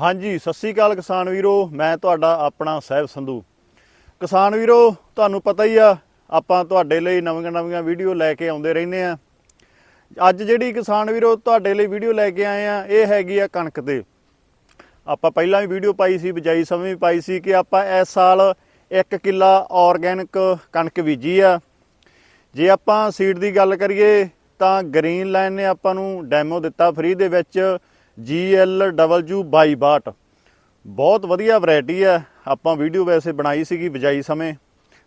ਹਾਂਜੀ, ਸਤਿ ਸ੍ਰੀ ਅਕਾਲ ਕਿਸਾਨ ਵੀਰੋ, ਮੈਂ ਤੁਹਾਡਾ ਆਪਣਾ ਸਹਿਬ ਸੰਧੂ। ਕਿਸਾਨ ਵੀਰੋ, ਤੁਹਾਨੂੰ ਪਤਾ ਹੀ ਆ, ਆਪਾਂ ਤੁਹਾਡੇ ਲਈ ਨਵੀਆਂ ਨਵੀਆਂ ਵੀਡੀਓ ਲੈ ਕੇ ਆਉਂਦੇ ਰਹਿੰਦੇ ਆ। ਅੱਜ ਜਿਹੜੀ ਕਿਸਾਨ ਵੀਰੋ ਤੁਹਾਡੇ ਲਈ ਵੀਡੀਓ ਲੈ ਕੇ ਆਏ ਆ, ਇਹ ਹੈਗੀ ਆ ਕਣਕ ਤੇ। ਆਪਾਂ ਪਹਿਲਾਂ ਵੀ ਵੀਡੀਓ ਪਾਈ ਸੀ, ਬਿਜਾਈ ਸਮੇਂ ਵੀ ਪਾਈ ਸੀ ਕਿ ਆਪਾਂ ਇਸ ਸਾਲ 1 ਕਿੱਲਾ ਆਰਗੈਨਿਕ ਕਣਕ ਬੀਜੀ ਆ। ਜੇ ਆਪਾਂ ਸੀਡ ਦੀ ਗੱਲ ਕਰੀਏ, ਤਾਂ ਗ੍ਰੀਨ ਲਾਈਨ ਨੇ ਆਪਾਂ ਨੂੰ ਡੈਮੋ ਦਿੱਤਾ ਫ੍ਰੀ ਦੇ ਵਿੱਚ। GLW22 ਬਹੁਤ ਵਧੀਆ ਵੈਰਾਈਟੀ ਹੈ। ਆਪਾਂ ਵੀਡੀਓ ਵੈਸੇ ਬਣਾਈ ਸੀਗੀ ਬਿਜਾਈ ਸਮੇਂ।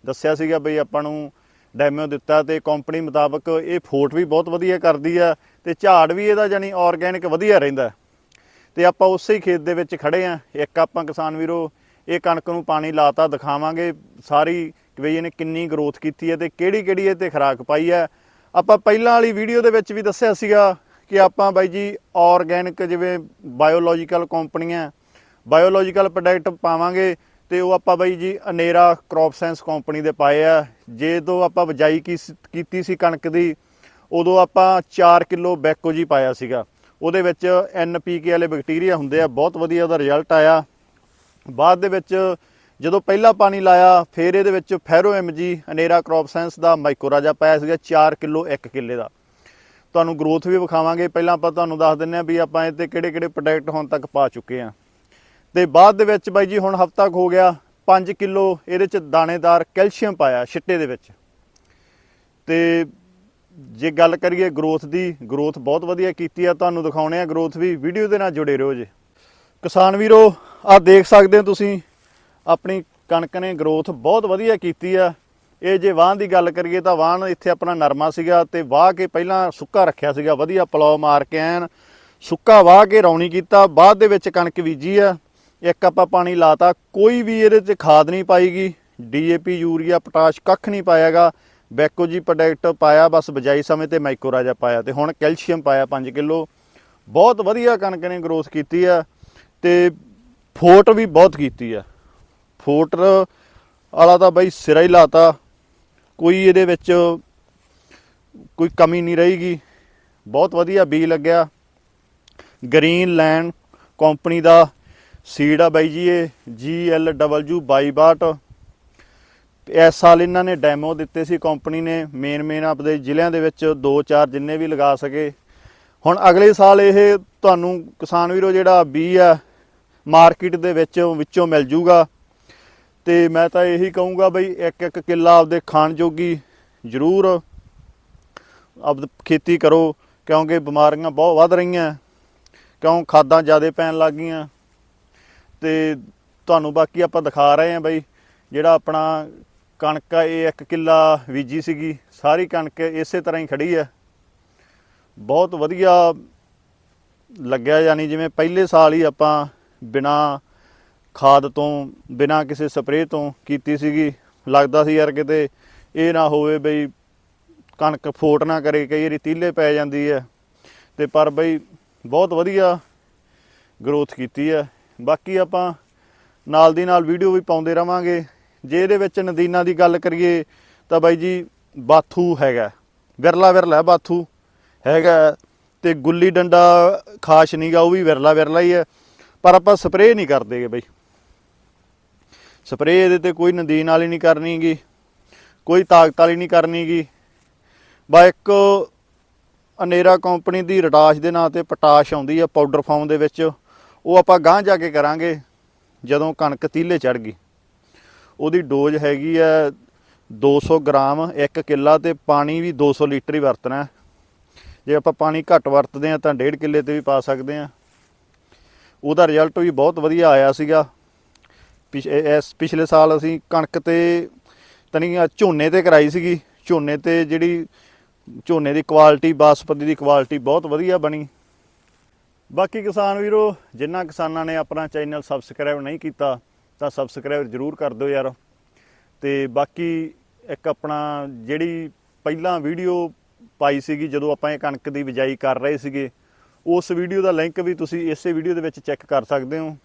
ਦੱਸਿਆ ਸੀਗਾ ਬਈ ਆਪਾਂ ਨੂੰ ਡੈਮੋ ਦਿੱਤਾ ਤੇ ਕੰਪਨੀ ਮੁਤਾਬਕ ਇਹ ਫੋਟ ਵੀ ਬਹੁਤ ਵਧੀਆ ਕਰਦੀ ਆ ਤੇ ਝਾੜ ਵੀ ਇਹਦਾ ਜਾਨੀ ਆਰਗੈਨਿਕ ਵਧੀਆ ਰਹਿੰਦਾ ਤੇ ਆਪਾਂ ਉਸੇ ਹੀ ਖੇਤ ਦੇ ਵਿੱਚ ਖੜੇ ਆ ਇੱਕ ਆਪਾਂ ਕਿਸਾਨ ਵੀਰੋ, ਇਹ ਕਣਕ ਨੂੰ ਪਾਣੀ ਲਾਤਾ, ਦਿਖਾਵਾਂਗੇ। ਸਾਰੀ ਕਿ ਬਈ ਇਹਨੇ ਕਿੰਨੀ ਗਰੋਥ ਕੀਤੀ ਹੈ ਤੇ ਕਿਹੜੀ ਕਿਹੜੀ ਇਹ ਤੇ ਖਰਾਕ ਪਾਈ ਹੈ। ਆਪਾਂ ਪਹਿਲਾਂ ਵਾਲੀ ਵੀਡੀਓ ਦੇ ਵਿੱਚ ਵੀ ਦੱਸਿਆ ਸੀਗਾ ਕਿ ਆਪਾਂ ਬਾਈ ਜੀ ਆਰਗੈਨਿਕ ਜਿਵੇਂ ਬਾਇਓਲੋਜੀਕਲ ਕੰਪਨੀਆਂ, ਬਾਇਓਲੋਜੀਕਲ ਪ੍ਰੋਡਕਟ ਪਾਵਾਂਗੇ ਤੇ ਉਹ ਆਪਾਂ ਬਾਈ ਜੀ ਅਨੇਰਾ ਕ੍ਰੌਪ ਸਾਇੰਸ ਕੰਪਨੀ ਦੇ ਪਾਏ ਆ। ਜੇ ਜਦੋਂ ਆਪਾਂ ਬਜਾਈ ਕੀ- ਕੀਤੀ ਸੀ ਕਣਕ ਦੀ, ਉਦੋਂ ਆਪਾਂ 4 ਕਿਲੋ ਬੈਕੋ ਜੀ ਪਾਇਆ ਸੀਗਾ। ਉਹਦੇ ਵਿੱਚ ਐਨਪੀਕੇ ਵਾਲੇ ਬੈਕਟੀਰੀਆ ਹੁੰਦੇ ਆ, ਬਹੁਤ ਵਧੀਆ ਉਹਦਾ ਰਿਜ਼ਲਟ ਆਇਆ। ਬਾਅਦ ਦੇ ਵਿੱਚ ਜਦੋਂ ਪਹਿਲਾ ਪਾਣੀ ਲਾਇਆ, ਫਿਰ ਇਹਦੇ ਵਿੱਚ ਫੈਰੋ ਐਮਜੀ ਅਨੇਰਾ ਕ੍ਰੌਪ ਸਾਇੰਸ ਦਾ ਮਾਈਕੋਰਾਜਾ ਪਾਇਆ ਸੀਗਾ 4 ਕਿਲੋ 1 ਕਿੱਲੇ ਦਾ। ਤੁਹਾਨੂੰ ਗਰੋਥ ਵੀ ਵਿਖਾਵਾਂਗੇ। ਪਹਿਲਾਂ ਆਪਾਂ ਤੁਹਾਨੂੰ ਦੱਸ ਦਿੰਨੇ ਆ ਵੀ ਆਪਾਂ ਇਹ ਤੇ ਕਿਹੜੇ ਕਿਹੜੇ ਪ੍ਰੋਡਕਟ ਹੁਣ ਤੱਕ ਪਾ ਚੁੱਕੇ ਆ ਤੇ ਬਾਅਦ ਦੇ ਵਿੱਚ ਬਾਈ ਜੀ, ਹੁਣ ਹਫਤਾ ਹੋ ਗਿਆ 5 ਕਿਲੋ ਇਹਦੇ ਚ ਦਾਣੇਦਾਰ ਕੈਲਸ਼ੀਅਮ ਪਾਇਆ ਛਿੱਟੇ ਦੇ ਵਿੱਚ। ਤੇ ਜੇ ਗੱਲ ਕਰੀਏ ਗਰੋਥ ਦੀ ਗਰੋਥ ਬਹੁਤ ਵਧੀਆ ਕੀਤੀ ਆ, ਤੁਹਾਨੂੰ ਦਿਖਾਉਣੇ ਆ ਗਰੋਥ ਵੀ। ਵੀਡੀਓ ਦੇ ਨਾਲ ਜੁੜੇ ਰਹੋ ਜੇ। ਕਿਸਾਨ ਵੀਰੋ ਆ ਦੇਖ ਸਕਦੇ ਹੋ ਤੁਸੀਂ, ਆਪਣੀ ਕਣਕ ਨੇ ਗਰੋਥ ਬਹੁਤ ਵਧੀਆ ਕੀਤੀ ਆ। ਇਹ ਜੇ ਵਾਹਣ ਦੀ ਗੱਲ ਕਰੀਏ ਤਾਂ ਵਾਹਣ ਇੱਥੇ ਆਪਣਾ ਨਰਮਾ ਸੀਗਾ ਤੇ ਵਾਹ ਕੇ ਪਹਿਲਾਂ ਸੁੱਕਾ ਰੱਖਿਆ ਸੀਗਾ, ਵਧੀਆ ਪਲੌ ਮਾਰ ਕੇ ਐਨ ਸੁੱਕਾ ਵਾਹ ਕੇ ਰੌਣੀ ਕੀਤਾ, ਬਾਅਦ ਦੇ ਵਿੱਚ ਕਣਕ ਬੀਜੀ ਆ, ਇੱਕ ਆਪਾਂ ਪਾਣੀ ਲਾਤਾ, ਕੋਈ ਵੀ ਇਹਦੇ 'ਚ ਖਾਦ ਨਹੀਂ ਪਾਈਗੀ ਡੀਏਪੀ ਯੂਰੀਆ, ਪੋਟਾਸ਼ ਕੱਖ ਨਹੀਂ ਪਾਇਆਗਾ, ਬੈਕੋ ਜੀ ਪ੍ਰੋਡਕਟ ਪਾਇਆ, ਬਸ ਬਜਾਈ ਸਮੇਂ ਤੇ ਮਾਈਕੋਰਾਜਾ ਪਾਇਆ ਤੇ ਹੁਣ ਕੈਲਸ਼ੀਅਮ ਪਾਇਆ 5 ਕਿਲੋ। ਬਹੁਤ ਵਧੀਆ ਕਣਕ ਨੇ ਗਰੋਥ ਕੀਤੀ ਆ ਤੇ ਫੋਟ ਵੀ ਬਹੁਤ ਕੀਤੀ ਆ। ਫੋਟ ਵਾਲਾ ਤਾਂ ਬਾਈ ਸਿਰਾ ਹੀ ਲਾਤਾ ਕੋਈ ਇਹਦੇ ਵਿੱਚ ਕੋਈ ਕਮੀ ਨਹੀਂ ਰਹੇਗੀ। ਬਹੁਤ ਵਧੀਆ ਬੀ ਲੱਗਿਆ। ਗ੍ਰੀਨ ਲੈਂਡ ਕੰਪਨੀ ਦਾ ਸੀਡ ਆ ਬਾਈ ਜੀ, ਇਹ GLW22 ਇਸ ਸਾਲ ਇਹਨਾਂ ਨੇ ਡੈਮੋ ਦਿੱਤੇ ਸੀ ਕੰਪਨੀ ਨੇ ਮੇਨ ਮੇਨ ਆਪਦੇ ਜ਼ਿਲ੍ਹਿਆਂ ਦੇ ਵਿੱਚ 2-4 ਜਿੰਨੇ ਵੀ ਲਗਾ ਸਕੇ। ਹੁਣ ਅਗਲੇ ਸਾਲ ਇਹ ਤੁਹਾਨੂੰ ਕਿਸਾਨ ਵੀਰੋ ਜਿਹੜਾ ਬੀ ਆ ਮਾਰਕੀਟ ਦੇ ਵਿੱਚ ਵਿੱਚੋਂ ਮਿਲ ਜੂਗਾ। ਤੇ ਮੈਂ ਤਾਂ ਇਹੀ ਕਹੂੰਗਾ ਬਈ ਇੱਕ ਇੱਕ ਕਿੱਲਾ ਆਪਦੇ ਖਾਣ ਜੋਗੀ ਜ਼ਰੂਰ ਆਪ ਖੇਤੀ ਕਰੋ, ਕਿਉਂਕਿ ਬਿਮਾਰੀਆਂ ਬਹੁਤ ਵੱਧ ਰਹੀਆਂ, ਕਿਉਂ ਖਾਦਾਂ ਜ਼ਿਆਦਾ ਪੈਣ ਲੱਗ ਗਈਆਂ। ਤੇ ਤੁਹਾਨੂੰ ਬਾਕੀ ਆਪਾਂ ਦਿਖਾ ਰਹੇ ਹਾਂ ਬਈ, ਜਿਹੜਾ ਆਪਣਾ ਕਣਕ ਆ, ਇਹ ਇੱਕ ਕਿੱਲਾ ਬੀਜੀ ਸੀਗੀ, ਸਾਰੀ ਕਣਕ ਇਸੇ ਤਰ੍ਹਾਂ ਹੀ ਖੜੀ ਆ। ਬਹੁਤ ਵਧੀਆ ਲੱਗਿਆ, ਯਾਨੀ ਜਿਵੇਂ ਪਹਿਲੇ ਸਾਲ ਹੀ ਆਪਾਂ ਬਿਨਾ ਖਾਦ ਤੋਂ ਬਿਨਾਂ ਕਿਸੇ ਸਪਰੇਅ ਤੋਂ ਕੀਤੀ ਸੀਗੀ। ਲੱਗਦਾ ਸੀ ਯਾਰ ਕਿਤੇ ਇਹ ਨਾ ਹੋਵੇ ਬਈ ਕਣਕ ਫੋਟ ਨਾ ਕਰੇ, ਕਈ ਵਾਰੀ ਤੀਲੇ ਪੈ ਜਾਂਦੀ ਹੈ। ਤੇ ਪਰ ਬਈ ਬਹੁਤ ਵਧੀਆ ਗਰੋਥ ਕੀਤੀ ਹੈ। ਬਾਕੀ ਆਪਾਂ ਨਾਲ ਦੀ ਨਾਲ ਵੀਡੀਓ ਵੀ ਪਾਉਂਦੇ ਰਵਾਂਗੇ। ਜੇ ਇਹਦੇ ਵਿੱਚ ਨਦੀਨਾ ਦੀ ਗੱਲ ਕਰੀਏ ਤਾਂ ਬਾਈ ਜੀ ਬਾਥੂ ਹੈਗਾ। ਵਿਰਲਾ ਵਿਰਲਾ ਹੈ ਬਾਥੂ। ਹੈਗਾ ਤੇ ਗੁੱਲੀ ਡੰਡਾ ਖਾਸ ਨਹੀਂਗਾ ਉਹ ਵੀ ਵਿਰਲਾ ਵਿਰਲਾ ਹੀ ਹੈ। ਪਰ ਆਪਾਂ ਸਪਰੇਅ ਨਹੀਂ ਕਰਦੇਗੇ ਬਈ। ਸਪਰੇਅ ਇਹਦੇ ਤੇ ਕੋਈ ਨਦੀਨ ਵਾਲੀ ਨਹੀਂ ਕਰਨੀਗੀ, ਕੋਈ ਤਾਕਤ ਵਾਲੀ ਨਹੀਂ ਕਰਨੀਗੀ। ਬਾ ਇੱਕ ਅਨੇਰਾ ਕੰਪਨੀ ਦੀ ਰਟਾਸ਼ ਦੇ ਨਾਂ ਤੇ ਪੋਟਾਸ਼ ਆਉਂਦੀ ਆ ਪਾਊਡਰ ਫਾਰਮ ਦੇ ਵਿੱਚ, ਉਹ ਆਪਾਂ ਗਾਂਹ ਜਾ ਕੇ ਕਰਾਂਗੇ ਜਦੋਂ ਕਣਕ ਤੀਲੇ ਚੜ ਗਈ। ਉਹਦੀ ਡੋਜ਼ ਹੈਗੀ ਆ 200 ਗ੍ਰਾਮ 1 ਕਿੱਲਾ ਤੇ ਪਾਣੀ ਵੀ 200 ਲੀਟਰ ਹੀ ਵਰਤਣਾ। ਜੇ ਆਪਾਂ ਪਾਣੀ ਘੱਟ ਵਰਤਦੇ ਆ ਤਾਂ 1.5 ਕਿੱਲੇ ਤੇ ਵੀ ਪਾ ਸਕਦੇ ਆ। ਉਹਦਾ ਰਿਜ਼ਲਟ ਵੀ ਬਹੁਤ ਵਧੀਆ ਆਇਆ ਸੀਗਾ। ਇਸ ਪਿਛਲੇ ਸਾਲ ਅਸੀਂ ਕਣਕ ਤੇ ਤਨੀ ਝੋਨੇ ਤੇ ਕਰਾਈ ਸੀਗੀ। ਝੋਨੇ ਤੇ ਜਿਹੜੀ ਝੋਨੇ ਦੀ ਕੁਆਲਿਟੀ ਬਾਸਪਤੀ ਦੀ ਕੁਆਲਿਟੀ ਬਹੁਤ ਵਧੀਆ ਬਣੀ। ਬਾਕੀ ਕਿਸਾਨ ਵੀਰੋ ਜਿਨ੍ਹਾਂ ਕਿਸਾਨਾਂ ਨੇ ਆਪਣਾ ਚੈਨਲ ਸਬਸਕ੍ਰਾਈਬ ਨਹੀਂ ਕੀਤਾ, ਤਾਂ ਸਬਸਕ੍ਰਾਈਬ ਜਰੂਰ ਕਰ ਦਿਓ ਯਾਰ। ਤੇ ਬਾਕੀ ਇੱਕ ਆਪਣਾ ਜਿਹੜੀ ਪਹਿਲਾਂ ਵੀਡੀਓ ਪਾਈ ਸੀਗੀ, ਜਦੋਂ ਆਪਾਂ ਇਹ ਕਣਕ ਦੀ ਬਿਜਾਈ ਕਰ ਰਹੇ ਸੀਗੇ, ਉਸ ਵੀਡੀਓ ਦਾ ਲਿੰਕ ਵੀ ਤੁਸੀਂ ਇਸੇ ਵੀਡੀਓ ਦੇ ਵਿੱਚ ਚੈੱਕ ਕਰ ਸਕਦੇ ਹੋ।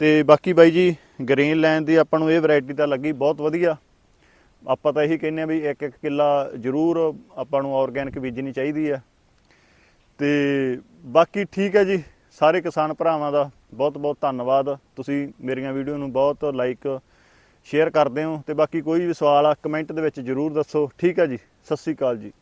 ਤੇ ਬਾਕੀ ਬਾਈ ਜੀ ਗ੍ਰੀਨ ਲਾਈਨ ਦੀ ਆਪਾਂ ਨੂੰ ਇਹ ਵੈਰਾਈਟੀ ਤਾਂ ਲੱਗੀ ਬਹੁਤ ਵਧੀਆ। ਆਪਾਂ ਤਾਂ ਇਹੀ ਕਹਿੰਦੇ ਆ ਵੀ ਇੱਕ ਇੱਕ ਕਿੱਲਾ ਜ਼ਰੂਰ ਆਪਾਂ ਨੂੰ ਆਰਗੈਨਿਕ ਬੀਜਣੀ ਚਾਹੀਦੀ ਹੈ। ਤੇ ਬਾਕੀ ਠੀਕ ਹੈ ਜੀ, ਸਾਰੇ ਕਿਸਾਨ ਭਰਾਵਾਂ ਦਾ ਬਹੁਤ ਬਹੁਤ ਧੰਨਵਾਦ। ਤੁਸੀਂ ਮੇਰੀਆਂ ਵੀਡੀਓ ਨੂੰ ਬਹੁਤ ਲਾਈਕ ਸ਼ੇਅਰ ਕਰਦੇ ਹੋ ਤੇ ਬਾਕੀ ਕੋਈ ਵੀ ਸਵਾਲ ਆ ਕਮੈਂਟ ਦੇ ਵਿੱਚ ਜਰੂਰ ਦੱਸੋ। ਠੀਕ ਹੈ ਜੀ, ਸਤਿ ਸ੍ਰੀ ਅਕਾਲ ਜੀ।